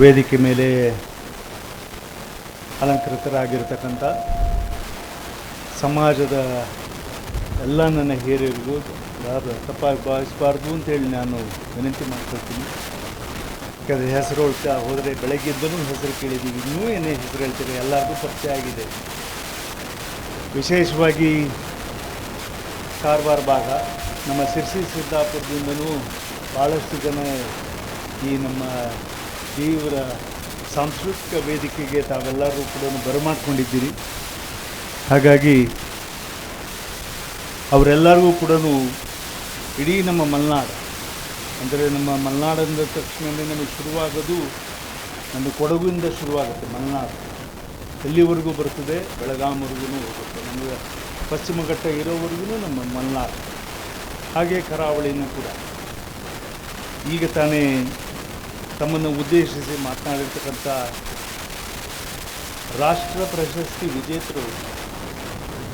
ವೇದಿಕೆ ಮೇಲೆ ಅಲಂಕೃತರಾಗಿರ್ತಕ್ಕಂಥ ಸಮಾಜದ ಎಲ್ಲ ನನ್ನ ಹಿರಿಯರಿಗೂ ಯಾರು ತಪ್ಪಾಗಿ ಭಾವಿಸಬಾರ್ದು ಅಂತೇಳಿ ನಾನು ವಿನಂತಿ ಮಾಡ್ಕೊಳ್ತೀನಿ. ಯಾಕಂದರೆ ಹೆಸರು ಹೇಳ್ತಾ ಹೋದರೆ ಬೆಳಗ್ಗೆದ್ದೂ ಹೆಸರು ಕೇಳಿದ್ದೀವಿ. ಇನ್ನೂ ಏನೇ ಹೆಸರು ಹೇಳ್ತೀರಿ ಎಲ್ಲರಿಗೂ ಪರಿಚಯ ಆಗಿದೆ. ವಿಶೇಷವಾಗಿ ಕಾರವಾರ ಭಾಗ, ನಮ್ಮ ಸಿರ್ಸಿ ಸಿದ್ದಾಪುರದಿಂದಲೂ ಭಾಳಷ್ಟು ಜನ ಈ ನಮ್ಮ ತೀವ್ರ ಸಾಂಸ್ಕೃತಿಕ ವೇದಿಕೆಗೆ ತಾವೆಲ್ಲರೂ ಕೂಡ ಬರಮಾಡ್ಕೊಂಡಿದ್ದೀರಿ. ಹಾಗಾಗಿ ಅವರೆಲ್ಲರಿಗೂ ಕೂಡ ಇಡೀ ನಮ್ಮ ಮಲೆನಾಡು, ಅಂದರೆ ನಮ್ಮ ಮಲೆನಾಡು ತಕ್ಷಣವೇ ನಮಗೆ ಶುರುವಾಗೋದು ನಮ್ಮ ಕೊಡಗುವಿಂದ ಶುರುವಾಗುತ್ತೆ, ಮಲೆನಾಡು. ಎಲ್ಲಿವರೆಗೂ ಬರ್ತದೆ? ಬೆಳಗಾಂವರೆಗೂ ಹೋಗುತ್ತೆ. ನಮಗೆ ಪಶ್ಚಿಮ ಘಟ್ಟ ಇರೋವರೆಗೂ ನಮ್ಮ ಮಲೆನಾಡು. ಹಾಗೆ ಕರಾವಳಿನೂ ಕೂಡ. ಈಗ ತಾನೇ ತಮ್ಮನ್ನು ಉದ್ದೇಶಿಸಿ ಮಾತನಾಡಿರ್ತಕ್ಕಂಥ ರಾಷ್ಟ್ರ ಪ್ರಶಸ್ತಿ ವಿಜೇತರು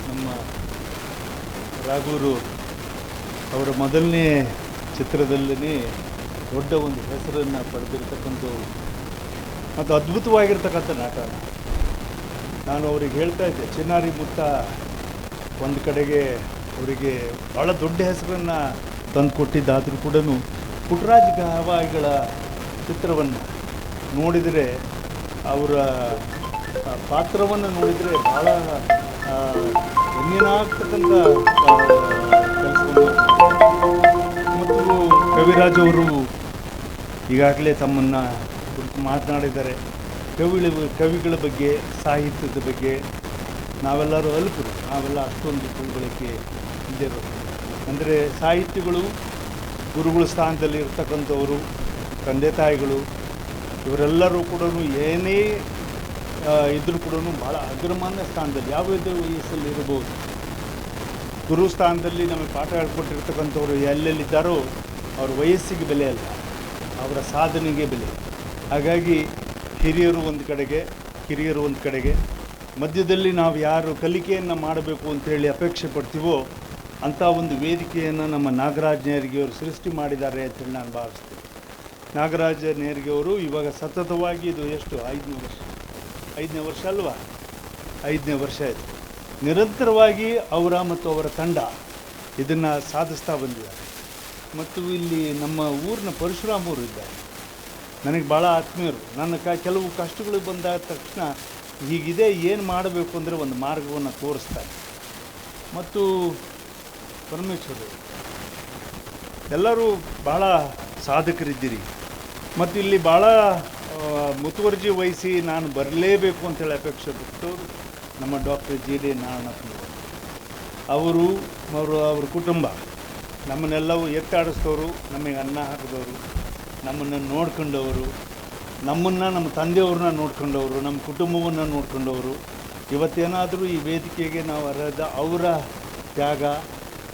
ನಮ್ಮ ರಾಘೂರು ಅವರ ಮೊದಲನೇ ಚಿತ್ರದಲ್ಲೇ ದೊಡ್ಡ ಒಂದು ಹೆಸರನ್ನು ಪಡೆದಿರ್ತಕ್ಕಂಥ ಮತ್ತು ಅದ್ಭುತವಾಗಿರ್ತಕ್ಕಂಥ ನಾಟ ನಾನು ಅವ್ರಿಗೆ ಹೇಳ್ತಾ ಇದ್ದೆ, ಚಿನ್ನಾರಿ ಮುತ್ತ ಒಂದು ಕಡೆಗೆ ಅವರಿಗೆ ಭಾಳ ದೊಡ್ಡ ಹೆಸರನ್ನು ತಂದು ಕೊಟ್ಟಿದ್ದಾದರೂ ಕೂಡ ಪುಟ್ಟರಾಜ ಗವಾಯಿಗಳ ಚಿತ್ರವನ್ನು ನೋಡಿದರೆ ಅವರ ಪಾತ್ರವನ್ನು ನೋಡಿದರೆ ಭಾಳ ಕೆಲಸವನ್ನು ಮತ್ತು ಕವಿರಾಜ್ ಅವರು ಈಗಾಗಲೇ ತಮ್ಮನ್ನು ಕುರಿತು ಮಾತನಾಡಿದ್ದಾರೆ. ಕವಿಗಳ ಕವಿಗಳ ಬಗ್ಗೆ, ಸಾಹಿತ್ಯದ ಬಗ್ಗೆ ನಾವೆಲ್ಲರೂ ಅಲ್ಪರು. ನಾವೆಲ್ಲ ಅಷ್ಟೊಂದು ತಿಳುವಳಿಕೆ ಇದ್ದೇವೆ. ಅಂದರೆ ಸಾಹಿತ್ಯಗಳು ಗುರುಗಳ ಸ್ಥಾನದಲ್ಲಿ ಇರ್ತಕ್ಕಂಥವರು ತಂದೆ ತಾಯಿಗಳು, ಇವರೆಲ್ಲರೂ ಕೂಡ ಏನೇ ಇದ್ರೂ ಕೂಡ ಭಾಳ ಅಗ್ರಮಾನ್ಯ ಸ್ಥಾನದಲ್ಲಿ ಯಾವುದೇ ವಯಸ್ಸಲ್ಲಿ ಇರ್ಬೋದು. ಗುರು ಸ್ಥಾನದಲ್ಲಿ ನಮಗೆ ಪಾಠ ಹೇಳ್ಕೊಟ್ಟಿರ್ತಕ್ಕಂಥವ್ರು ಎಲ್ಲೆಲ್ಲಿದ್ದಾರೋ ಅವ್ರ ವಯಸ್ಸಿಗೆ ಬೆಲೆ ಅಲ್ಲ, ಅವರ ಸಾಧನೆಗೆ ಬೆಲೆ. ಹಾಗಾಗಿ ಹಿರಿಯರು ಒಂದು ಕಡೆಗೆ, ಕಿರಿಯರು ಒಂದು ಕಡೆಗೆ, ಮಧ್ಯದಲ್ಲಿ ನಾವು ಯಾರು ಕಲಿಕೆಯನ್ನು ಮಾಡಬೇಕು ಅಂತೇಳಿ ಅಪೇಕ್ಷೆ ಪಡ್ತೀವೋ ಅಂಥ ಒಂದು ವೇದಿಕೆಯನ್ನು ನಮ್ಮ ನಾಗರಾಜ್ನಿಯರಿಗೆ ಅವರು ಸೃಷ್ಟಿ ಮಾಡಿದ್ದಾರೆ ಅಂತೇಳಿ ನಾನು ಭಾವಿಸ್ತೀನಿ. ನಾಗರಾಜ ನೇರ್ಗೆ ಅವರು ಇವಾಗ ಸತತವಾಗಿ ಇದು ಎಷ್ಟು, ಐದನೇ ವರ್ಷ? ಐದನೇ ವರ್ಷ ಅಲ್ವಾ? ಐದನೇ ವರ್ಷ ಆಯಿತು. ನಿರಂತರವಾಗಿ ಅವರ ಮತ್ತು ಅವರ ತಂಡ ಇದನ್ನು ಸಾಧಿಸ್ತಾ ಬಂದಿದ್ದಾರೆ. ಮತ್ತು ಇಲ್ಲಿ ನಮ್ಮ ಊರಿನ ಪರಶುರಾಮ್ ಅವರು ಇದ್ದಾರೆ. ನನಗೆ ಭಾಳ ಆತ್ಮೀಯರು. ನನ್ನ ಕ, ಕೆಲವು ಕಷ್ಟಗಳು ಬಂದಾದ ತಕ್ಷಣ ಹೀಗಿದೆ, ಏನು ಮಾಡಬೇಕು ಅಂದರೆ ಒಂದು ಮಾರ್ಗವನ್ನು ತೋರಿಸ್ತಾರೆ. ಮತ್ತು ಪರಮೇಶ್ವರ ಎಲ್ಲರೂ ಭಾಳ ಸಾಧಕರಿದ್ದೀರಿ. ಮತ್ತು ಇಲ್ಲಿ ಭಾಳ ಮುತುವರ್ಜಿ ವಹಿಸಿ ನಾನು ಬರಲೇಬೇಕು ಅಂತೇಳಿ ಅಪೇಕ್ಷೆ ಬಿಟ್ಟು ನಮ್ಮ ಡಾಕ್ಟರ್ ಜಿ ಡಿ ನಾರಾಯಣಪ್ಪನವರು ಅವರು ಅವರು, ಅವ್ರ ಕುಟುಂಬ, ನಮ್ಮನ್ನೆಲ್ಲವೂ ಎತ್ತಾಡಿಸಿದವರು ನಮಗೆ ಅನ್ನ ಹಾಕಿದವರು, ನಮ್ಮನ್ನು ನೋಡ್ಕೊಂಡವರು, ನಮ್ಮನ್ನು, ನಮ್ಮ ತಂದೆಯವ್ರನ್ನ ನೋಡ್ಕೊಂಡವರು, ನಮ್ಮ ಕುಟುಂಬವನ್ನು ನೋಡ್ಕೊಂಡವರು. ಇವತ್ತೇನಾದರೂ ಈ ವೇದಿಕೆಗೆ ನಾವು ಅರ್ಹದ ಅವರ ತ್ಯಾಗ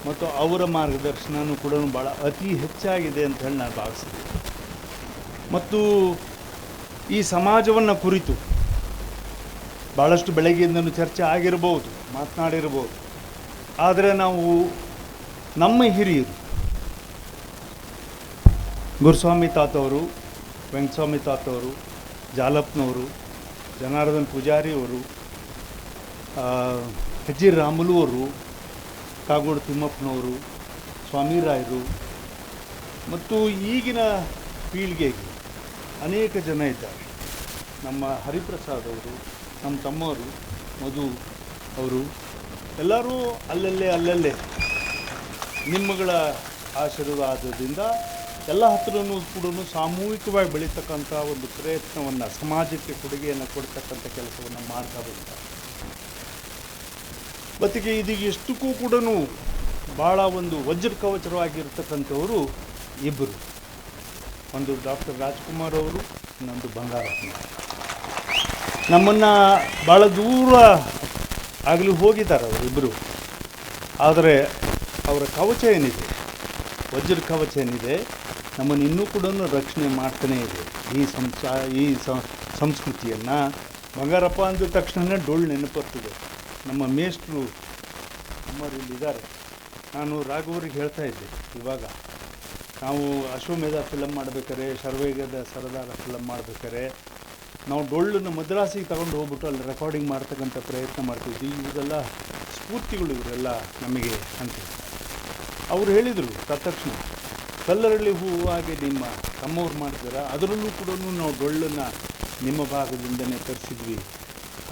ಮತ್ತು ಅವರ ಮಾರ್ಗದರ್ಶನವೂ ಕೂಡ ಭಾಳ ಅತಿ ಹೆಚ್ಚಾಗಿದೆ ಅಂತ ಹೇಳಿ ನಾನು ಭಾವಿಸ್ತೀನಿ. ಮತ್ತು ಈ ಸಮಾಜವನ್ನು ಕುರಿತು ಭಾಳಷ್ಟು ಬೆಳಗ್ಗೆಯಿಂದಲೂ ಚರ್ಚೆ ಆಗಿರ್ಬೋದು, ಮಾತನಾಡಿರ್ಬೋದು. ಆದರೆ ನಾವು ನಮ್ಮ ಹಿರಿಯರು, ಗುರುಸ್ವಾಮಿ ತಾತವರು, ವೆಂಕಟಸ್ವಾಮಿ ತಾತವರು ಜಾಲಪ್ಪನವರು ಜನಾರ್ದನ್ ಪೂಜಾರಿಯವರು ಹೆಜ್ಜಿ ರಾಮುಲು ಅವರು, ಕಾಗೋಡು ತಿಮ್ಮಪ್ಪನವರು ಸ್ವಾಮಿರಾಯರು ಮತ್ತು ಈಗಿನ ಪೀಳಿಗೆಗೆ ಅನೇಕ ಜನ ಇದ್ದಾರೆ. ನಮ್ಮ ಹರಿಪ್ರಸಾದ್ ಅವರು, ನಮ್ಮ ತಮ್ಮವರು, ಮಧು ಅವರು, ಎಲ್ಲರೂ ಅಲ್ಲಲ್ಲೇ ಅಲ್ಲಲ್ಲೇ ನಿಮ್ಮಗಳ ಆಶೀರ್ವಾದದಿಂದ ಎಲ್ಲ ಹತ್ರನೂ ಕೂಡ ಸಾಮೂಹಿಕವಾಗಿ ಬೆಳೀತಕ್ಕಂಥ ಒಂದು ಪ್ರಯತ್ನವನ್ನು, ಸಮಾಜಕ್ಕೆ ಕೊಡುಗೆಯನ್ನು ಕೊಡ್ತಕ್ಕಂಥ ಕೆಲಸವನ್ನು ಮಾಡ್ತಾ ಬಂದಿದ್ದಾರೆ. ಮತ್ತಿಗೆ ಇದೀಗ ಎಷ್ಟಕ್ಕೂ ಕೂಡ ಭಾಳ ಒಂದು ವಜ್ರ ಕವಚರವಾಗಿರ್ತಕ್ಕಂಥವರು ಇಬ್ಬರು ಒಂದು ಡಾಕ್ಟರ್ ರಾಜ್ಕುಮಾರ್ ಅವರು, ಇನ್ನೊಂದು ಬಂಗಾರಪ್ಪ ನಮ್ಮನ್ನು ಭಾಳ ದೂರ ಆಗಲಿ ಹೋಗಿದ್ದಾರೆ ಅವರಿಬ್ಬರು ಆದರೆ ಅವರ ಕವಚ ಏನಿದೆ? ವಜ್ರ ಕವಚ ಏನಿದೆ? ನಮ್ಮನ್ನು ಇನ್ನೂ ಕೂಡ ರಕ್ಷಣೆ ಮಾಡ್ತಾನೇ ಇದೆ. ಈ ಸಂಸ, ಈ ಸಂಸ್ಕೃತಿಯನ್ನು. ಬಂಗಾರಪ್ಪ ಅಂದ ತಕ್ಷಣವೇ ಡೊಳ್ಳು ನೆನಪರ್ತದೆ ನಮ್ಮ ಮೇಷ್ಟ್ರು ಇಲ್ಲಿದ್ದಾರೆ ನಾನು ರಾಘವರಿಗೆ ಹೇಳ್ತಾ ಇದ್ದೆ ಇವಾಗ. ನಾವು ಅಶ್ವಮೇಧ ಫಿಲಮ್ ಮಾಡ್ಬೇಕಾರೆ ಶರ್ವೇಗದ ಸರದಾರ ಫಿಲಮ್ ಮಾಡ್ಬೇಕಾರೆ ನಾವು ಡೊಳ್ಳನ್ನು ಮದ್ರಾಸಿಗೆ ತಗೊಂಡು ಹೋಗ್ಬಿಟ್ಟು ಅಲ್ಲಿ ರೆಕಾರ್ಡಿಂಗ್ ಮಾಡ್ತಕ್ಕಂಥ ಪ್ರಯತ್ನ ಮಾಡ್ತಿದ್ವಿ. ಇವರೆಲ್ಲ ಸ್ಫೂರ್ತಿಗಳು ಇವರೆಲ್ಲ ನಮಗೆ ಅಂತ. ಅವ್ರು ಹೇಳಿದರು ತತ್ಕ್ಷಣ, ಕಲ್ಲರಳ್ಳಿ ಹಾಗೆ ನಿಮ್ಮ ತಮ್ಮವ್ರು ಮಾಡ್ತೀರಾ ಅದರಲ್ಲೂ ಕೂಡ ನಾವು ಡೊಳ್ಳನ್ನು ನಿಮ್ಮ ಭಾಗದಿಂದನೇ ತರಿಸಿದ್ವಿ.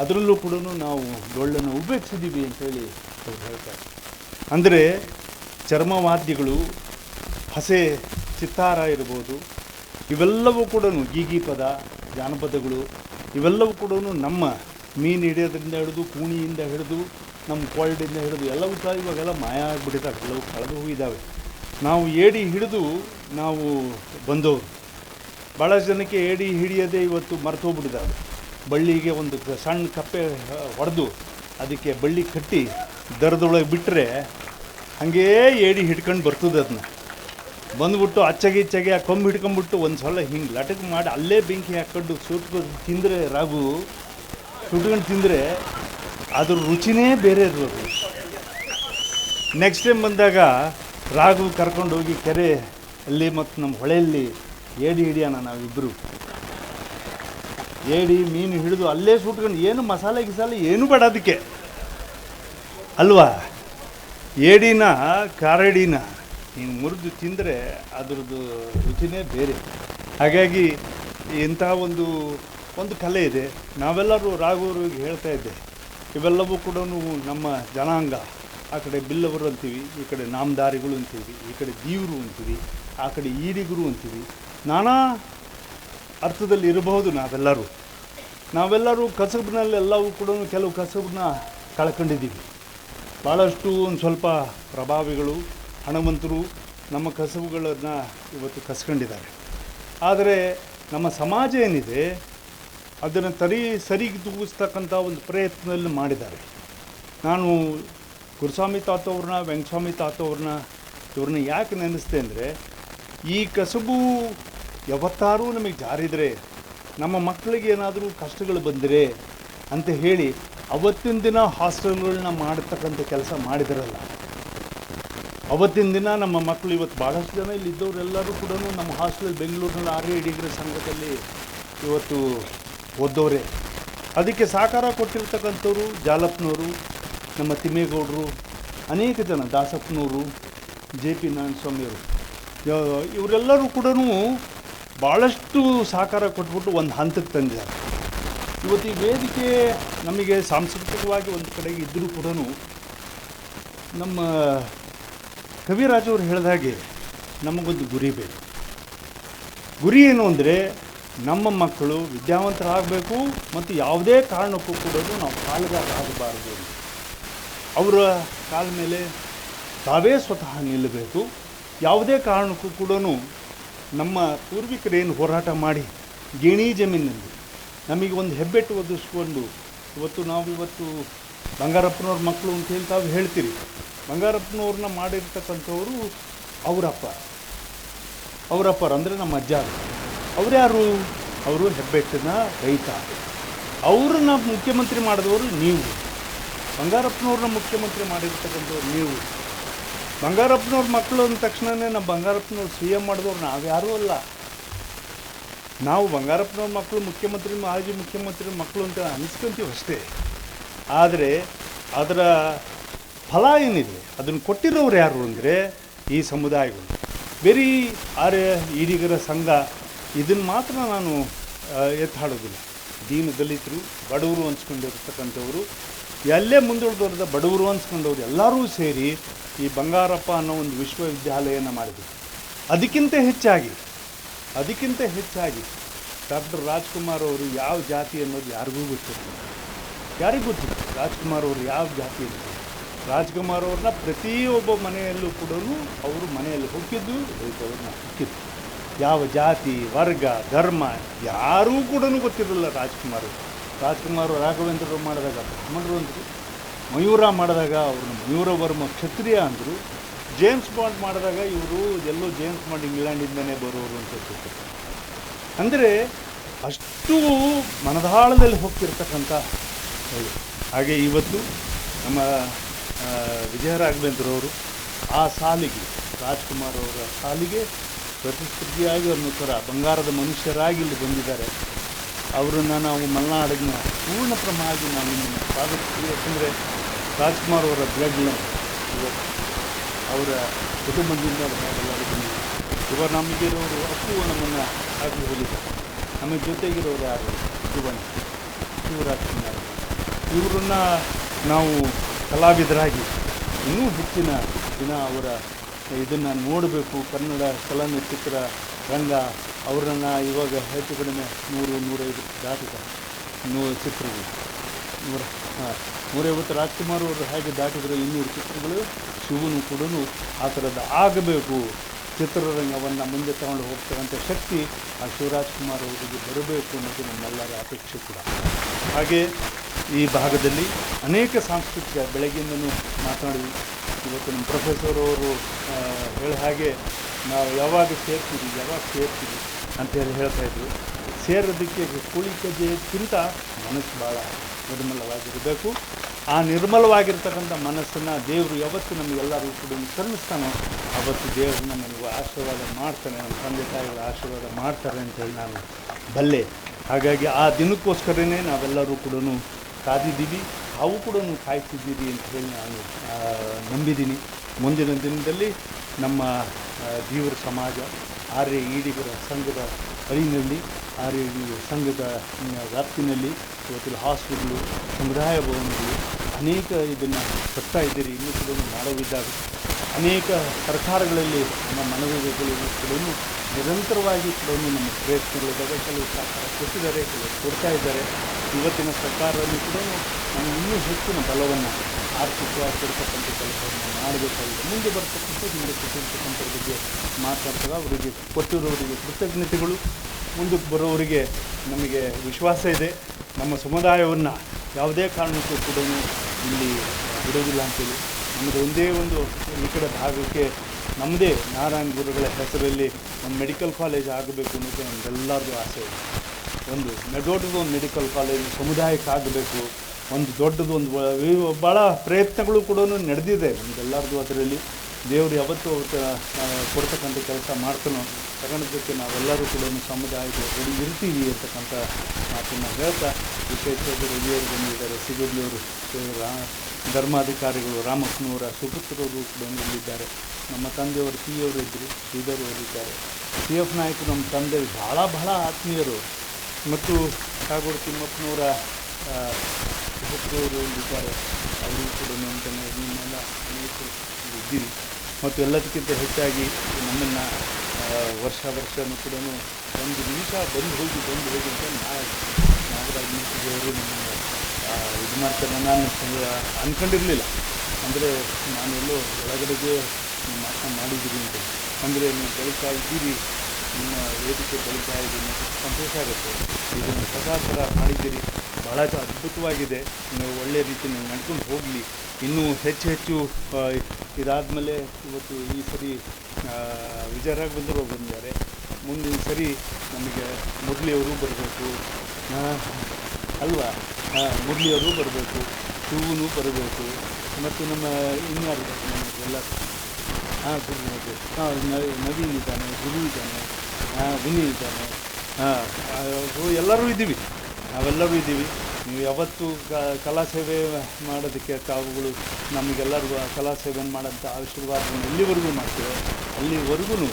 ಅದರಲ್ಲೂ ಕೂಡ ನಾವು ಡೊಳ್ಳನ್ನು ಉಪಯೋಗಿಸಿದ್ದೀವಿ ಅಂತೇಳಿ ಅವ್ರು ಹೇಳ್ತಾರೆ. ಅಂದರೆ ಚರ್ಮವಾದ್ಯಗಳು ಹಸೆ, ಚಿತ್ತಾರ ಇರ್ಬೋದು. ಇವೆಲ್ಲವೂ ಕೂಡ ಗೀಗಿ ಪದ ಜಾನಪದಗಳು. ಇವೆಲ್ಲವೂ ಕೂಡ ನಮ್ಮ ಮೀನು ಹಿಡಿಯೋದ್ರಿಂದ ಹಿಡಿದು, ಕೂಣಿಯಿಂದ ಹಿಡಿದು, ನಮ್ಮ ಕೊಳ್ಡಿಂದ ಹಿಡಿದು, ಎಲ್ಲವೂ ಸಹ ಇವಾಗೆಲ್ಲ ಮಾಯ ಆಗಿಬಿಟ್ಟಿದ್ದಾವೆ ಕೆಲವು ಕಳೆದು ಹೋಗಿದ್ದಾವೆ. ನಾವು ಏಡಿ ಹಿಡಿದು ನಾವು ಬಂದವರು. ಭಾಳಷ್ಟು ಜನಕ್ಕೆ ಏಡಿ ಹಿಡಿಯದೆ ಇವತ್ತು ಮರೆತು ಹೋಗ್ಬಿಟ್ಟಿದ್ದಾವೆ ಬಳ್ಳಿಗೆ ಒಂದು ಸಣ್ಣ ಕಪ್ಪೆ ಹೊಡೆದು ಅದಕ್ಕೆ ಬಳ್ಳಿ ಕಟ್ಟಿ, ದರದೊಳಗೆ ಬಿಟ್ಟರೆ ಹಾಗೇ ಏಡಿ ಹಿಡ್ಕೊಂಡು ಬರ್ತದೆ ಅದನ್ನ. ಬಂದ್ಬಿಟ್ಟು ಅಚ್ಚಗೆ ಇಚ್ಚಗೆ ಆ ಕೊಂಬು ಹಿಡ್ಕೊಂಬಿಟ್ಟು ಒಂದು ಸಲ ಹಿಂಗೆ ಲಟಕ್ ಮಾಡಿ ಅಲ್ಲೇ ಬೆಂಕಿ ಹಾಕ್ಕೊಂಡು ಸುಟ್ಕೊಂಡು ತಿಂದರೆ ರಾಗು ಸುಟ್ಕೊಂಡು ತಿಂದರೆ ಅದ್ರ ರುಚಿನೇ ಬೇರೆ ಇರೋದು. ನೆಕ್ಸ್ಟ್ ಟೈಮ್ ಬಂದಾಗ ರಾಗು ಕರ್ಕೊಂಡು ಹೋಗಿ ಕೆರೆ ಅಲ್ಲಿ ಮತ್ತು ನಮ್ಮ ಹೊಳೆಯಲ್ಲಿ ಏಡಿ ಹಿಡಿಯೋಣ ನಾವಿಬ್ಬರು ಏಡಿ ಮೀನು ಹಿಡಿದು ಅಲ್ಲೇ ಸುಟ್ಕೊಂಡು ಏನು ಮಸಾಲೆ ಗಿಸಾಲೆ ಏನು ಬೇಡ ಅದಕ್ಕೆ. ಅಲ್ವಾ? ಏಡಿನ, ಕಾರಡಿನ. ನೀನು ಮುರಿದು ತಿಂದರೆ ಅದರದ್ದು ರುಚಿನೇ ಬೇರೆ. ಹಾಗಾಗಿ ಇಂಥ ಒಂದು ಒಂದು ಕಲೆ ಇದೆ. ನಾವೆಲ್ಲರೂ ರಾಘವರಿಗೆ ಹೇಳ್ತಾ ಇದ್ದೆ, ಇವೆಲ್ಲವೂ ಕೂಡ ನಮ್ಮ ಜನಾಂಗ, ಆ ಕಡೆ ಬಿಲ್ಲವರು ಅಂತೀವಿ, ಈ ಕಡೆ ನಾಮದಾರಿಗಳು ಅಂತೀವಿ, ಈ ಕಡೆ ದೀವರು ಅಂತೀವಿ, ಆ ಕಡೆ ಈಡಿಗರು ಅಂತೀವಿ. ನಾನಾ ಅರ್ಥದಲ್ಲಿ ಇರಬಹುದು ನಾವೆಲ್ಲರೂ. ನಾವೆಲ್ಲರೂ ಕಸಬಿನಲ್ಲಿ ಎಲ್ಲವೂ ಕೂಡ ಕೆಲವು ಕಸಬನ್ನ ಕಳ್ಕೊಂಡಿದ್ದೀವಿ. ಭಾಳಷ್ಟು ಒಂದು ಸ್ವಲ್ಪ ಪ್ರಭಾವಿಗಳು ಹಣವಂತರು ನಮ್ಮ ಕಸಬುಗಳನ್ನು ಇವತ್ತು ಕಸ್ಕೊಂಡಿದ್ದಾರೆ. ಆದರೆ ನಮ್ಮ ಸಮಾಜ ಏನಿದೆ, ಅದನ್ನು ತರಿ ಸರಿಗೆ ತೂಗಿಸ್ತಕ್ಕಂಥ ಒಂದು ಪ್ರಯತ್ನದಲ್ಲಿ ಮಾಡಿದ್ದಾರೆ. ನಾನು ಗುರುಸ್ವಾಮಿ ತಾತವ್ರನ್ನ ವೆಂಕಸ್ವಾಮಿ ತಾತವ್ರನ್ನ, ಇವ್ರನ್ನ ಯಾಕೆ ನೆನೆಸ್ತೆ ಅಂದರೆ, ಈ ಕಸಬು ಯಾವತ್ತಾರೂ ನಮಗೆ ಜಾರಿದರೆ, ನಮ್ಮ ಮಕ್ಕಳಿಗೆ ಏನಾದರೂ ಕಷ್ಟಗಳು ಬಂದರೆ ಅಂತ ಹೇಳಿ ಅವತ್ತಿನ ದಿನ ಹಾಸ್ಟೆಲ್ಗಳನ್ನ ಮಾಡತಕ್ಕಂಥ ಕೆಲಸ ಮಾಡಿದಾರಲ್ಲ ಅವತ್ತಿನ ದಿನ ನಮ್ಮ ಮಕ್ಕಳು ಇವತ್ತು ಭಾಳಷ್ಟು ಜನ ಇಲ್ಲಿ ಇದ್ದವರೆಲ್ಲರೂ ಕೂಡ ನಮ್ಮ ಹಾಸ್ಟೆಲ್ ಬೆಂಗಳೂರಿನಲ್ಲಿ ಆರ್ ಎ ಡಿಗ್ರಿ ಸಂಘದಲ್ಲಿ ಇವತ್ತು ಓದೋರೆ ಅದಕ್ಕೆ ಸಹಕಾರ ಕೊಟ್ಟಿರ್ತಕ್ಕಂಥವ್ರು ಜಾಲಪ್ಪನವರು ನಮ್ಮ ತಿಮ್ಮೇಗೌಡರು, ಅನೇಕ ಜನ ದಾಸಪ್ಪನವರು, ಜೆ ಪಿ ನಾರಾಯಣಸ್ವಾಮಿಯವರು. ಇವರೆಲ್ಲರೂ ಕೂಡ ಭಾಳಷ್ಟು ಸಹಕಾರ ಕೊಟ್ಬಿಟ್ಟು ಒಂದು ಹಂತಕ್ಕೆ ತಂದಿದ್ದಾರೆ. ಇವತ್ತು ಈ ವೇದಿಕೆ ನಮಗೆ ಸಾಂಸ್ಕೃತಿಕವಾಗಿ ಒಂದು ಕಡೆಗೆ ಇದ್ದರೂ ಕೂಡ ನಮ್ಮ ಕವಿರಾಜ್ ಅವರು ಹೇಳಿದ ಹಾಗೆ ನಮಗೊಂದು ಗುರಿ ಬೇಕು. ಗುರಿ ಏನು ಅಂದರೆ ನಮ್ಮ ಮಕ್ಕಳು ವಿದ್ಯಾವಂತರಾಗಬೇಕು ಮತ್ತು ಯಾವುದೇ ಕಾರಣಕ್ಕೂ ಕೂಡ ನಾವು ಕಾಲುಗಾರ ಆಗಬಾರದು ಅವರ ಕಾಲ ಮೇಲೆ ತಾವೇ ಸ್ವತಃ ನಿಲ್ಲಬೇಕು. ಯಾವುದೇ ಕಾರಣಕ್ಕೂ ಕೂಡ ನಮ್ಮ ಪೂರ್ವಿಕರೇನು ಹೋರಾಟ ಮಾಡಿ ಗೇಣಿ ಜಮೀನಲ್ಲಿ ನಮಗೆ ಒಂದು ಹೆಬ್ಬೆಟ್ಟು ಒದಿಸ್ಕೊಂಡು ಇವತ್ತು ನಾವು ಇವತ್ತು ಬಂಗಾರಪ್ಪನವ್ರ ಮಕ್ಕಳು ಅಂತ ಹೇಳಿ ತಾವು ಹೇಳ್ತೀರಿ. ಬಂಗಾರಪ್ಪನವ್ರನ್ನ ಮಾಡಿರ್ತಕ್ಕಂಥವ್ರು ಅವರಪ್ಪ. ಅವರಪ್ಪರು ಅಂದರೆ ನಮ್ಮ ಅಜ್ಜಾರು ಅವ್ರ್ಯಾರು? ಅವರು ಹೆಬ್ಬೆಟ್ಟಿನ ರೈತ. ಅವ್ರನ್ನ ಮುಖ್ಯಮಂತ್ರಿ ಮಾಡಿದವರು ನೀವು. ಬಂಗಾರಪ್ಪನವ್ರನ್ನ ಮುಖ್ಯಮಂತ್ರಿ ಮಾಡಿರ್ತಕ್ಕಂಥವ್ರು ನೀವು. ಬಂಗಾರಪ್ಪನವ್ರ ಮಕ್ಕಳು ಅಂದ ತಕ್ಷಣವೇ ನಮ್ಮ ಬಂಗಾರಪ್ಪನವ್ರು ಸಿ ಎಂ ಮಾಡಿದವ್ರು ನಾವ್ಯಾರೂ ಅಲ್ಲ. ನಾವು ಬಂಗಾರಪ್ಪನವ್ರ ಮಕ್ಕಳು ಮುಖ್ಯಮಂತ್ರಿ ಮಾಜಿ ಮುಖ್ಯಮಂತ್ರಿ ಮಕ್ಕಳು ಅಂತ ಅನಿಸ್ಕೊಂತೀವಿ ಅಷ್ಟೇ. ಆದರೆ ಅದರ ಫಲ ಏನಿದೆ? ಅದನ್ನು ಕೊಟ್ಟಿರೋರು ಯಾರು ಅಂದರೆ ಈ ಸಮುದಾಯಗಳು. ಬೇರೆ ಆರ್ಯ ಈಡಿಗರ ಸಂಘ ಇದನ್ನು ಮಾತ್ರ ನಾನು ಎತ್ತಾಡೋದಿಲ್ಲ ದೀನ ದಲಿತರು, ಬಡವರು ಅನ್ಸ್ಕೊಂಡಿರ್ತಕ್ಕಂಥವ್ರು ಎಲ್ಲೇ ಮುಂದುವರೆದವ್ರದ ಬಡವರು ಅನ್ಸ್ಕೊಂಡವ್ರು ಎಲ್ಲರೂ ಸೇರಿ ಈ ಬಂಗಾರಪ್ಪ ಅನ್ನೋ ಒಂದು ವಿಶ್ವವಿದ್ಯಾಲಯನ ಮಾಡಿದ್ರು. ಅದಕ್ಕಿಂತ ಹೆಚ್ಚಾಗಿ ಅದಕ್ಕಿಂತ ಹೆಚ್ಚಾಗಿ ಡಾಕ್ಟರ್ ರಾಜ್ಕುಮಾರ್ ಅವರು ಯಾವ ಜಾತಿ ಅನ್ನೋದು ಯಾರಿಗೂ ಗೊತ್ತಿಲ್ಲ. ಯಾರಿಗೂ ಗೊತ್ತಿಲ್ಲ? ರಾಜ್ಕುಮಾರ್ ಅವರು ಯಾವ ಜಾತಿ ಅಂತ ರಾಜ್ಕುಮಾರ್ ಅವ್ರನ್ನ ಪ್ರತಿಯೊಬ್ಬ ಮನೆಯಲ್ಲೂ ಕೂಡ ಅವರು ಮನೆಯಲ್ಲಿ ಹುಕ್ಕಿದ್ದು ರೈತವ್ರನ್ನ ಹುಟ್ಟಿದ್ದು ಯಾವ ಜಾತಿ, ವರ್ಗ, ಧರ್ಮ ಯಾರೂ ಕೂಡ ಗೊತ್ತಿರಲಿಲ್ಲ ರಾಜ್ಕುಮಾರ್. ರಾಜ್ಕುಮಾರ್ ರಾಘವೇಂದ್ರರು ಮಾಡಿದಾಗ, ಬ್ರಾಹ್ಮಣರು ಅಂದರು, ಮಯೂರ ಮಾಡಿದಾಗ, ಅವ್ರನ್ನ ಮಯೂರ ವರ್ಮ ಕ್ಷತ್ರಿಯ ಅಂದರು. ಜೇಮ್ಸ್ ಬಾಂಡ್ ಮಾಡಿದಾಗ ಇವರು ಎಲ್ಲೋ ಜೇಮ್ಸ್ ಬಾಂಡ್ ಇಂಗ್ಲೆಂಡಿಂದನೇ ಬರೋರು ಅಂತ ಹೇಳ್ತಾರೆ ಅಂದರೆ ಅಷ್ಟು ಮನದಾಳದಲ್ಲಿ ಹೋಗ್ತಿರ್ತಕ್ಕಂಥ ಹಾಗೆ ಇವತ್ತು ನಮ್ಮ ವಿಜಯ ರಾಘವೇಂದ್ರವರು ಆ ಸಾಲಿಗೆ, ರಾಜ್ಕುಮಾರ್ ಅವರ ಸಾಲಿಗೆ ಪ್ರತಿಸ್ಪರ್ಧಿಯಾಗಿ ಒಂದು ಥರ ಬಂಗಾರದ ಮನುಷ್ಯರಾಗಿ ಇಲ್ಲಿ ಬಂದಿದ್ದಾರೆ. ಅವರನ್ನು ನಾವು ಮಲೆನಾಡಿನ ಪೂರ್ಣ ಪ್ರಮಾಣವಾಗಿ ನಾವು ನಿಮ್ಮನ್ನು ಸ್ವಾಗತಿಸ್ತೀವಿ. ಯಾಕಂದರೆ ರಾಜ್ಕುಮಾರ್ ಅವರ ಬ್ಲಡ್ ಇವತ್ತು ಅವರ ಕುಟುಂಬದಿಂದ ನಾವೆಲ್ಲರೂ ಇವರು ನಮಗಿರೋರು ಅಪ್ಪು ನಮ್ಮನ್ನು ಆಗಿ ಹೋಗಿದ್ದಾರೆ ನಮ್ಮ ಜೊತೆಗಿರೋರು ಯಾರು? ಶಿವಣ್ಣ ಶಿವರಾಜ್ಕುಮಾರ್. ಇವರನ್ನು ನಾವು ಕಲಾವಿದರಾಗಿ ಇನ್ನೂ ಹೆಚ್ಚಿನ ದಿನ ಅವರ ಇದನ್ನು ನೋಡಬೇಕು. ಕನ್ನಡ ಚಲನಚಿತ್ರ ರಂಗ ಅವರನ್ನು ಇವಾಗ ಹೆಚ್ಚು ಕಡಿಮೆ ನೂರು, ನೂರೈದು ದಾಟಿದ ನೂರು ಚಿತ್ರಗಳು. ನೂರ, ಹಾಂ, ನೂರೈವತ್ತು ರಾಜ್ಕುಮಾರ್ ಅವರು ಹೇಗೆ ದಾಟಿದ್ರು ಇನ್ನೂರು ಚಿತ್ರಗಳು, ಶಿವನು ಕೂಡ ಆ ಥರದ್ದು ಆಗಬೇಕು. ಚಿತ್ರರಂಗವನ್ನು ಮುಂದೆ ತಗೊಂಡು ಹೋಗ್ತಕ್ಕಂಥ ಶಕ್ತಿ ಆ ಶಿವರಾಜ್ಕುಮಾರ್ ಅವರಿಗೆ ಬರಬೇಕು ಅನ್ನೋದು ನಮ್ಮೆಲ್ಲರ ಅಪೇಕ್ಷೆ ಕೂಡ. ಹಾಗೆ ಈ ಭಾಗದಲ್ಲಿ ಅನೇಕ ಸಾಂಸ್ಕೃತಿಕ ಬೆಳಗ್ಗೆಯಿಂದನೂ ಮಾತನಾಡಿದ್ವಿ ಇವತ್ತು ನಮ್ಮ ಪ್ರೊಫೆಸರ್ ಅವರು ಹೇಳ ಹಾಗೆ ನಾವು ಯಾವಾಗ ಸೇರ್ತೀವಿ ಯಾವಾಗ ಸೇರ್ತೀವಿ ಅಂತೇಳಿ ಹೇಳ್ತಾ ಇದ್ರು. ಸೇರೋದಕ್ಕೆ ಕೂಲಿ ಕಜೆಯಕ್ಕಿಂತ ಮನಸ್ಸು ಭಾಳ ನಿರ್ಮಲವಾಗಿರಬೇಕು. ಆ ನಿರ್ಮಲವಾಗಿರ್ತಕ್ಕಂಥ ಮನಸ್ಸನ್ನು ದೇವರು ಯಾವತ್ತು ನಮಗೆಲ್ಲರಿಗೂ ಕೂಡ ಕರುಣಿಸ್ತಾನೋ ಅವತ್ತು ದೇವರು ನಮಗೆ ಆಶೀರ್ವಾದ ಮಾಡ್ತಾನೆ, ನಮ್ಮ ತಂದೆ ತಾಯಿಗಳು ಆಶೀರ್ವಾದ ಮಾಡ್ತಾರೆ ಅಂತೇಳಿ ನಾನು ಬಲ್ಲೆ. ಹಾಗಾಗಿ ಆ ದಿನಕ್ಕೋಸ್ಕರನೇ ನಾವೆಲ್ಲರೂ ಕೂಡ ಕಾದಿದ್ದೀವಿ. ಅವು ಕೂಡ ಕಾಯ್ತಿದ್ದೀರಿ ಅಂತ ಹೇಳಿ ನಾನು ನಂಬಿದ್ದೀನಿ. ಮುಂದಿನ ದಿನದಲ್ಲಿ ನಮ್ಮ ದೇವರ ಸಮಾಜ, ಆರ್ಯ ಈಡಿಗರ ಸಂಘದ ಅಡಿನಲ್ಲಿ ಆರ್ಯ ಸಂಘದ ವ್ಯಾಪ್ತಿನಲ್ಲಿ ಇವತ್ತಿನ ಹಾಸ್ಪಿಟ್ಲು ಸಮುದಾಯ ಭವನಗಳು ಅನೇಕ ಇದನ್ನು ಕಟ್ತಾ ಇದ್ದೀರಿ. ಇನ್ನೂ ಕೂಡ ಮಾಡೋವಿದ್ದಾರೆ ಅನೇಕ ಸರ್ಕಾರಗಳಲ್ಲಿ ನಮ್ಮ ಮನವಿಗಳು ಕೂಡ ನಿರಂತರವಾಗಿ ಕೂಡ ನಮ್ಮ ಪ್ರಯತ್ನಗಳಿದ್ದಾವೆ ಕೆಲವು ಸಹಕಾರ ಕೊಟ್ಟಿದ್ದಾರೆ, ಕೆಲವು ಕೊಡ್ತಾ ಇದ್ದಾರೆ. ಇವತ್ತಿನ ಸರ್ಕಾರದಲ್ಲಿ ಕೂಡ ನಾವು ಇನ್ನೂ ಹೆಚ್ಚಿನ ಬಲವನ್ನು ಆರ್ಥಿಕವಾಗಿ ಕೊಡ್ತಕ್ಕಂಥ ಕೆಲಸವನ್ನು ಮಾಡಬೇಕಾಗಿದೆ. ಮುಂದೆ ಬರ್ತಕ್ಕಂಥ ಹಿಂದೆ ಕೊಟ್ಟಿರ್ತಕ್ಕಂಥ ಬಗ್ಗೆ ಮಾತಾಡ್ತಾರೆ ಅವರಿಗೆ ಕೊಟ್ಟಿರೋರಿಗೆ ಕೃತಜ್ಞತೆಗಳು. ಮುಂದಕ್ಕೆ ಬರೋವರಿಗೆ ನಮಗೆ ವಿಶ್ವಾಸ ಇದೆ. ನಮ್ಮ ಸಮುದಾಯವನ್ನು ಯಾವುದೇ ಕಾರಣಕ್ಕೂ ಕೂಡ ಇಲ್ಲಿ ಬಿಡೋದಿಲ್ಲ ಅಂತೇಳಿ. ನಮ್ಮದು ಒಂದೇ ಒಂದು ಈ ಭಾಗಕ್ಕೆ ನಮ್ಮದೇ ನಾರಾಯಣ ಗುರುಗಳ ಹೆಸರಲ್ಲಿ ಒಂದು ಮೆಡಿಕಲ್ ಕಾಲೇಜ್ ಆಗಬೇಕು ಅನ್ನೋದು ನಮ್ಗೆಲ್ಲರದು ಆಸೆ ಇದೆ. ಒಂದು ದೊಡ್ಡದು ಒಂದು ಮೆಡಿಕಲ್ ಕಾಲೇಜ್ ಸಮುದಾಯಕ್ಕೆ ಆಗಬೇಕು. ಒಂದು ದೊಡ್ಡದು ಒಂದು ಭಾಳ ಪ್ರಯತ್ನಗಳು ಕೂಡ ನಡೆದಿದೆ ನಮಗೆಲ್ಲರದು ಅದರಲ್ಲಿ. ದೇವರು ಯಾವತ್ತೂ ಅವತ್ತು ಕೊಡ್ತಕ್ಕಂಥ ಕೆಲಸ ಮಾಡ್ತಾನೋ ತಗೊಳೋದಕ್ಕೆ ನಾವೆಲ್ಲರೂ ಕೂಡ ಸಮುದಾಯದ ರೆಡಿ ಇರ್ತೀವಿ ಅಂತಕ್ಕಂಥ ಮಾತನ್ನು ಹೇಳ್ತಾ ವಿಶೇಷವಾಗಿ ರವಿಯವರು ಬಂದಿದ್ದಾರೆ. ಸಿಗಡ್ಲಿಯವರು ರಾ, ಧರ್ಮಾಧಿಕಾರಿಗಳು ರಾಮಕೃಷ್ಣವರ ಸುಪುತ್ರರು ಕೂಡ ಬಂದಿದ್ದಾರೆ. ನಮ್ಮ ತಂದೆಯವರು ಪಿ ಅವರು ಇದ್ದರು, ಶ್ರೀಧರ್ ಅವರಿದ್ದಾರೆ ಪಿ ಎಫ್ ನಾಯಕರು ನಮ್ಮ ತಂದೆ ಭಾಳ ಬಹಳ ಆತ್ಮೀಯರು. ಮತ್ತು ಕಾಗೋಡು ತಿಮ್ಮಪ್ಪನವರ ಸುಪುತ್ರರು ಇಲ್ಲಿದ್ದಾರೆ ಅವರು ಕೂಡ ನಮ್ಮ ನಿಮ್ಮೆಲ್ಲ ಅನೇಕರು ಇದ್ದೀರಿ ಮತ್ತು ಎಲ್ಲದಕ್ಕಿಂತ ಹೆಚ್ಚಾಗಿ ನಮ್ಮನ್ನು ವರ್ಷ ವರ್ಷನೂ ಕೂಡ ಒಂದು ನಿಮಿಷ ಬಂದು ಹೋಗಿ ಬಂದು ಹೋಗಿ ಅಂತ ನಾಗರಾಜ್ ಅವರು ನಮ್ಮನ್ನು ಇದು ಮಾಡ್ತಾರೆ. ನಾನು ಅಂದ್ಕೊಂಡಿರಲಿಲ್ಲ ಅಂದರೆ ನಾನೆಲ್ಲೋ ಒಳಗಡೆಗೆ ಮಾತನಾಡಿದ್ದೀನಿ ಅಂತ. ಅಂದರೆ ನೀವು ಬೆಳೀತಾ ಇದ್ದೀರಿ ನಿಮ್ಮ ವೇದಿಕೆ ಬೆಳೀತಾ ಇದ್ದೀನಿ ಸಂತೋಷ ಆಗುತ್ತೆ. ಇದನ್ನು ಸದಾ ಥರ ಮಾಡಿದ್ದೀರಿ ಭಾಳ ಅದ್ಭುತವಾಗಿದೆ. ನೀವು ಒಳ್ಳೆಯ ರೀತಿ ನೀವು ನಡ್ಕೊಂಡು ಹೋಗಲಿ. ಇನ್ನೂ ಹೆಚ್ಚು ಹೆಚ್ಚು ಇದಾದಮೇಲೆ ಇವತ್ತು ಈ ಸರಿ ಆ, ಬಂದರು ಬಂದಿದ್ದಾರೆ. ಮುಂದಿನ ಸರಿ ನಮಗೆ ಮುರಳಿಯವರು ಬರಬೇಕು. ಅಲ್ವಾ? ಮುರಳಿಯವರು ಬರಬೇಕು. ಶಿವನು ಬರಬೇಕು. ಮತ್ತು ನಮ್ಮ ಇನ್ಯಾರು ಎಲ್ಲ ಹಾಂ ಗುರು ಹಾಂ ನವೀನ್ ಇದ್ದಾನೆ ಗುರು ಇದ್ದಾನೆ. ಹಾಂ ವಿನಯ್ ಇದ್ದಾನೆ ಎಲ್ಲರೂ ಇದ್ದೀವಿ. ನಾವೆಲ್ಲರೂ ಇದ್ದೀವಿ. ನೀವು ಯಾವತ್ತೂ ಕಲಾ ಸೇವೆ ಮಾಡೋದಕ್ಕೆ ತಾವುಗಳು ನಮಗೆಲ್ಲರಿಗೂ ಕಲಾ ಸೇವೆಯನ್ನು ಮಾಡೋಂಥ ಆಶೀರ್ವಾದವನ್ನು ಎಲ್ಲಿವರೆಗೂ ಮಾಡ್ತೇವೆ ಅಲ್ಲಿವರೆಗೂ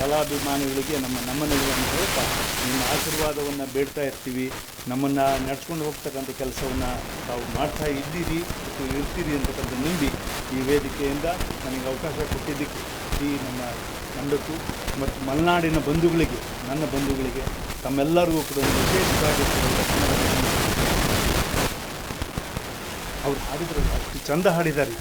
ಕಲಾಭಿಮಾನಿಗಳಿಗೆ ನಮ್ಮ ನಮ್ಮನೆಗಳನ್ನು ಹೇಳ್ತಾ ನಿಮ್ಮ ಆಶೀರ್ವಾದವನ್ನು ಬೇಡ್ತಾ ಇರ್ತೀವಿ. ನಮ್ಮನ್ನು ನಡ್ಸ್ಕೊಂಡು ಹೋಗ್ತಕ್ಕಂಥ ಕೆಲಸವನ್ನು ತಾವು ಮಾಡ್ತಾ ಇದ್ದೀರಿ, ಮತ್ತು ಇರ್ತೀರಿ ಅಂತಕ್ಕಂಥ ನಂಬಿ ಈ ವೇದಿಕೆಯಿಂದ ನನಗೆ ಅವಕಾಶ ಕೊಟ್ಟಿದ್ದಕ್ಕೆ ಈ ನಮ್ಮ ತಂಡಕ್ಕೂ ಮತ್ತು ಮಲೆನಾಡಿನ ಬಂಧುಗಳಿಗೆ, ನನ್ನ ಬಂಧುಗಳಿಗೆ, ತಮ್ಮೆಲ್ಲರಿಗೂ ಕೂಡ ಒಂದು ವಿಶೇಷವಾಗಿ ಅವ್ರು ಹಾಡಿದ್ರು. ಅಷ್ಟು ಚಂದ ಹಾಡಿದ್ದಾರೆ.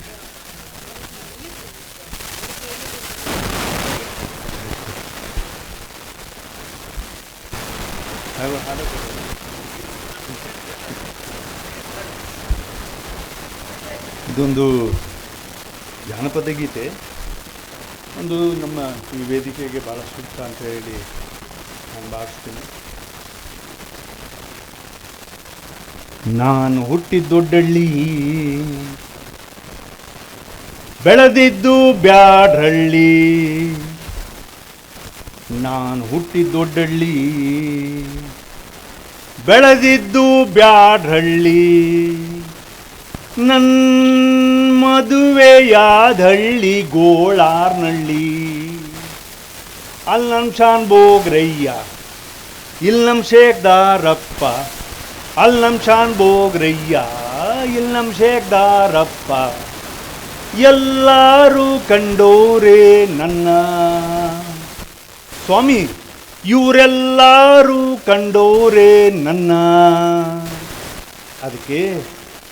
ಇದೊಂದು ಜಾನಪದ ಗೀತೆ. ಒಂದು ನಮ್ಮ ಈ ವೇದಿಕೆಗೆ ಭಾಳ ಸೂಕ್ತ ಅಂತ ಹೇಳಿ ನಾನು ಭಾವಿಸ್ತೀನಿ. ನಾನು ಹುಟ್ಟಿದ್ದೊಡ್ಡಳ್ಳಿ, ಬೆಳೆದಿದ್ದು ಬ್ಯಾಡ್ರಳ್ಳಿ. ನಾನು ಹುಟ್ಟಿದ ದೊಡ್ಡಳ್ಳಿ ಬೆಳೆದಿದ್ದು ಬ್ಯಾಡ್ರಳ್ಳಿ. ನನ್ನ ಮದುವೆಯಾದಳ್ಳಿ ಗೋಳಾರ್ನಳ್ಳಿ. ಅಲ್ಲಿ ನಮ್ಮ ಶಾನ್ ಬೋಗ್ರಯ್ಯ ಇಲ್ಲಿ ನಮ್ಮ ಶೇಖ್ದಾರಪ್ಪ, ಅಲ್ಲಿ ನಮ್ಮ ಶಾನ್ ಬೋಗ್ರಯ್ಯ ಇಲ್ಲಿ ನಮ್ಮ ಶೇಖ್ದಾರಪ್ಪ. ಎಲ್ಲರೂ ಕಂಡೋರೇ ನನ್ನ. ಸ್ವಾಮಿ, ಇವರೆಲ್ಲರೂ ಕಂಡೋರೇ ನನ್ನ. ಅದಕ್ಕೆ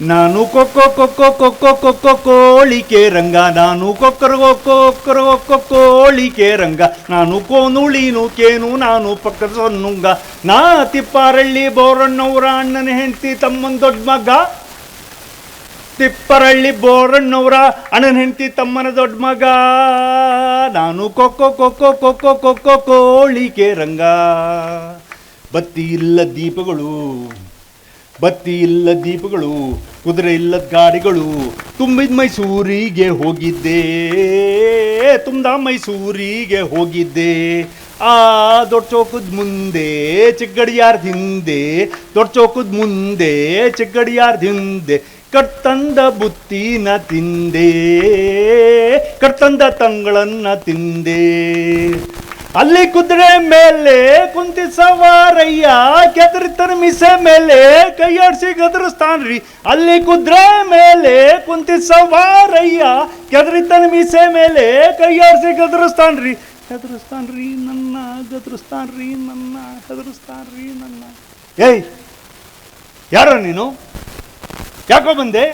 ನಾನು ಕೊಕ್ಕೋ ಕೊಕ್ಕೊ ಕೊಕ್ಕೊ ಕೊಕ್ಕೊ ಕೋಳಿಕೆ ರಂಗ, ನಾನು ಕೊಕ್ಕರ ಕೊಕ್ಕೊ ಕೊಕ್ಕರ ಕೊಕ್ಕೊ ಕೋಳಿಕೆ ರಂಗ, ನಾನು ಕೋನುಳಿನು ಕೇನು, ನಾನು ಪಕ್ಕದ ಸೊನ್ನುಂಗ. ನಾ ತಿಪ್ಪಾರಳ್ಳಿ ಬೋರಣ್ಣವರ ಅಣ್ಣನ ಹೆಂಡತಿ ತಮ್ಮನ ದೊಡ್ಡ ಮಗ. ತಿಪ್ಪರಳ್ಳಿ ಬೋರಣ್ಣವರ ಅಣ್ಣನ ಹೆಂಡತಿ ತಮ್ಮನ ದೊಡ್ಡ ಮಗ. ನಾನು ಕೊಕ್ಕೊ ಕೊಕ್ಕೊ ಕೊಕ್ಕೊ ಕೊಕ್ಕೋ ಕೋಳಿಕೆ ರಂಗ. ಬತ್ತಿ ಇಲ್ಲ ದೀಪಗಳು. ಬತ್ತಿ ಇಲ್ಲ ದೀಪಗಳು, ಕುದುರೆ ಇಲ್ಲದ ಗಾಡಿಗಳು, ತುಂಬಿದ ಮೈಸೂರಿಗೆ ಹೋಗಿದ್ದೆ. ತುಂಬ್ದ ಮೈಸೂರಿಗೆ ಹೋಗಿದ್ದೆ. ಆ ದೊಡ್ಡ ಚೌಕದ ಮುಂದೆ ಚಿಕ್ಕಡಿಯಾರ್ದ ಹಿಂದೆ, ದೊಡ್ಡ ಚೌಕದ ಮುಂದೆ ಚಿಕ್ಕಡಿಯಾರ್ದ ಹಿಂದೆ ಕಟ್ತಂದ ಬುತ್ತಿನ ತಿಂದೆ ಕಟ್ತಂದ ತಂಗಳನ್ನ ತಿಂದೆ. ಅಲ್ಲಿ ಕುದುರೆ ಮೇಲೆ ಕುಂತಿ ಸವಾರಯ್ಯ ಕೆದರಿತನ ಮಿಸೆ ಮೇಲೆ ಕೈಯಾಡ್ಸಿ ಗದರಿಸ್ತಾನ್ರಿ. ಅಲ್ಲಿ ಕುದುರೆ ಮೇಲೆ ಕುಂತಿ ಸವಾರಯ್ಯ ಕೆದರಿತನ ಮಿಸೆ ಮೇಲೆ ಕೈಯಾಡ್ಸಿ ಗದರಿಸ್ತಾನ್ರಿ. ಹೆದರಿಸ್ತಾನ್ರಿ ನನ್ನ, ಗದರಿಸ್ತಾನ್ರಿ ನನ್ನ ಹೆದರಿಸ್ತಾನ್ರಿ ನನ್ನ. ಏಯ್, ಯಾರ ನೀನು? ಯಾಕೋ ಬಂದೆ?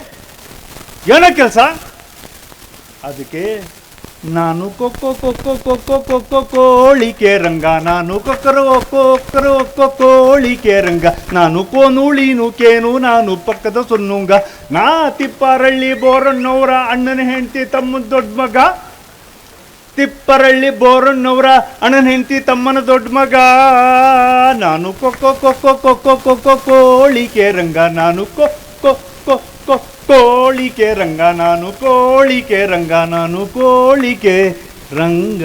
ಏನೋ ಕೆಲಸ? ಅದಕ್ಕೆ ನಾನು ಕೊಕ್ಕೋ ಕೊಕ್ಕೋ ಕೊಕ್ಕೋ ಕೊಕ್ಕೋ ಕೋಳಿಕೆ ರಂಗ ನಾನು ಕೊಕ್ಕರು ಒಕ್ಕೊ ಕೋಳಿಕೆ ರಂಗ ನಾನು ಕೋನುಳಿನು ಕೇನು ನಾನು ಪಕ್ಕದ ಸುನ್ನುಂಗ ನಾ ತಿಪ್ಪರಳ್ಳಿ ಬೋರಣ್ಣವರ ಅಣ್ಣನ ಹೆಂಡತಿ ತಮ್ಮ ದೊಡ್ಡ ಮಗ ತಿಪ್ಪರಳ್ಳಿ ಬೋರಣ್ಣವರ ಅಣ್ಣನ ಹೆಂಡತಿ ತಮ್ಮನ ದೊಡ್ಡ ಮಗ ನಾನು ಕೊಕ್ಕೋ ಕೊಕ್ಕೋ ಕೊಕ್ಕೋ ಕೊಕ್ಕೋ ಕೋಳಿಕೆ ರಂಗ ನಾನು ಕೊಕ್ಕೊ ಕೋಳಿಕೆ ರಂಗ ನಾನು ಕೋಳಿಕೆ ರಂಗ ನಾನು ಕೋಳಿಕೆ ರಂಗ.